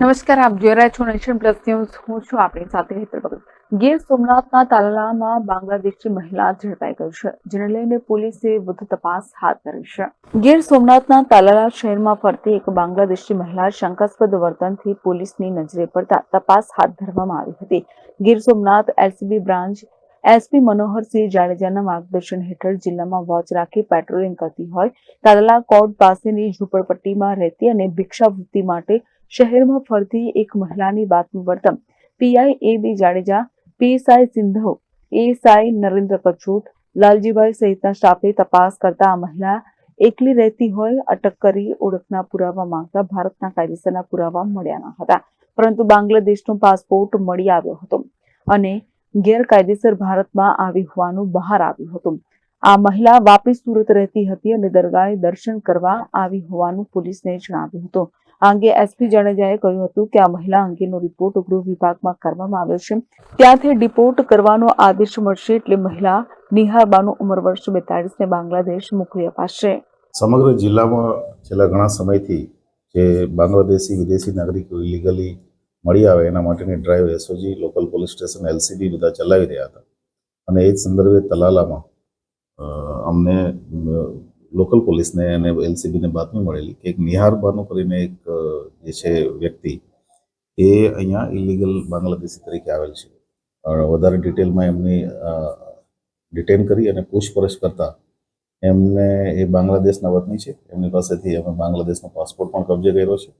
નમસ્કાર, આપ જોઈ રહ્યા છો નેશન પ્લસ ન્યૂઝ. હું છું આપણી સાથે હેતર ભગત. ગીર સોમનાથના તાલાલામાં બાંગ્લાદેશી મહિલા ઝડપાઈ ગઈ છે, જેને લઈને પોલીસે વધુ તપાસ હાથ ધરી છે. ગીર સોમનાથના તાલાલા શહેરમાં ફરતી એક બાંગ્લાદેશી મહિલા શંકાસ્પદ વર્તનથી પોલીસની નજરે પડતા તપાસ હાથ ધરવામાં આવી હતી. Gir Somnath LCB branch SP Manoharsinh જાડેજાના માર્ગદર્શન હેઠળ જિલ્લામાં વોચ રાખી પેટ્રોલિંગ કરતી હોય. તાલાલા કોર્ટ પાસેની ઝૂંપડપટ્ટીમાં રહેતી અને ભિક્ષાવૃત્તિ માટે શહેરમાં ફરતી એક મહિલાની બાતમી વર્તન. PI A B Jadeja, PSI Sindhav ASI Narendra Kachot Laljibhai સહિતના સ્ટાફે તપાસ કરતા આ મહિલા એકલી રહેતી હોય, અટક કરી ઓળખના પુરાવા માંગતા ભારતના કાયદેસરના પુરાવા મળ્યા ન હતા. પરંતુ બાંગ્લાદેશનો પાસપોર્ટ મળી આવ્યો હતો અને ગેરકાયદેસર ભારતમાં આવી હોવાનું બહાર આવ્યું હતું. આ મહિલા વાપી સુરત રહેતી હતી અને દરગાહે દર્શન કરવા આવી હોવાનું પોલીસને જણાવ્યું હતું. આ અંગે એસપી જાડેજાએ કહ્યું હતું કે આ મહિલા અંગેનો રિપોર્ટ ગૃહ વિભાગમાં કરવામાં આવ્યો છે. ત્યાંથી ડિપોર્ટ કરવાનો આદેશ મળશે એટલે મહિલા નિહારબાનું ઉંમર વર્ષ બેતાળીસને બાંગ્લાદેશ મોકલી અપાશે. સમગ્ર જિલ્લામાં છેલ્લા ઘણા સમયથી જે બાંગ્લાદેશી વિદેશી નાગરિકો ઇલીગલી મળી આવે એના માટેની drive SOG local police station LCB બધા ચલાવી રહ્યા હતા. અને એ જ સંદર્ભે તલાલામાં અમને લોકલ પોલીસને અને એલસીબીને બાતમી મળેલી કે એક નિહાર બાનુ કરીને એક જે છે વ્યક્તિ, એ અહીંયા ઇલીગલ બાંગ્લાદેશી તરીકે આવેલ છે. વધારે ડિટેલમાં એમની ડિટેન કરી અને પૂછપરછ કરતા એમને એ બાંગ્લાદેશના વતની છે. એમની પાસેથી અમે બાંગ્લાદેશનો પાસપોર્ટ પણ કબજે કર્યો છે.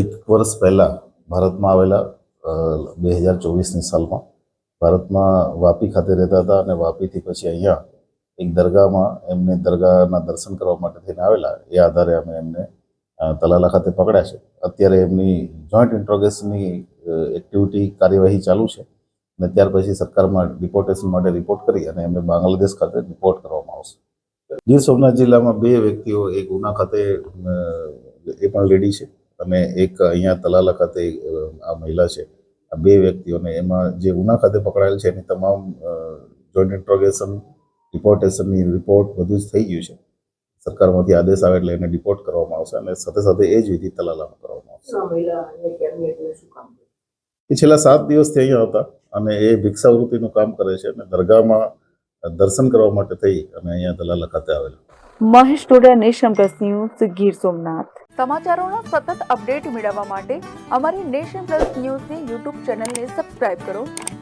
એક વર્ષ પહેલાં ભારતમાં આવેલા બે હજાર ચોવીસની સાલમાં ભારતમાં વાપી ખાતે રહેતા હતા અને વાપીથી પછી અહીંયા એક દરગાહમાં એમને દરગાહના દર્શન કરવા માટે થઈને આવેલા. એ આધારે અમે એમને તલાલા ખાતે પકડ્યા છે. અત્યારે એમની જોઈન્ટ ઇન્ટ્રોગેશનની એક્ટિવિટી કાર્યવાહી ચાલુ છે. અને ત્યાર પછી સરકારમાં ડિપોર્ટેશન માટે રિપોર્ટ કરી અને એમને બાંગ્લાદેશ ખાતે રિપોર્ટ કરવામાં આવશે. ગીર સોમનાથ જિલ્લામાં બે વ્યક્તિઓ, એક ઉના ખાતે એ પણ લેડી છે અને એક અહીંયા તલાલા ખાતે આ મહિલા છે. આ બે વ્યક્તિઓને એમાં જે ઉના ખાતે પકડાયેલ છે એની તમામ જોઈન્ટ ઇન્ટ્રોગેશન ડિપોર્ટેશનની રિપોર્ટ બધું જ થઈ ગયું છે. સરકારમાંથી આદેશ આવે એટલે એને ડિપોર્ટ કરવામાં આવશે અને સાથે સાથે એ જ વિધિ તલાલામાં કરવામાં આવશે? એ છેલ્લા સાત દિવસથી અહીંયા હતા અને એ ભિક્ષાવૃત્તિનું કામ કરે છે અને દરગાહમાં દર્શન કરવા માટે થઈ અને અહીંયા તલાલા ખાતે આવેલા. Mahesh Toda nation plus news Gir Somnath. સમાચારોના સતત અપડેટ મેળવવા માટે અમારી નેશન પ્લસ ન્યૂઝની યુટ્યુબ ચેનલને સબસ્ક્રાઇબ કરો.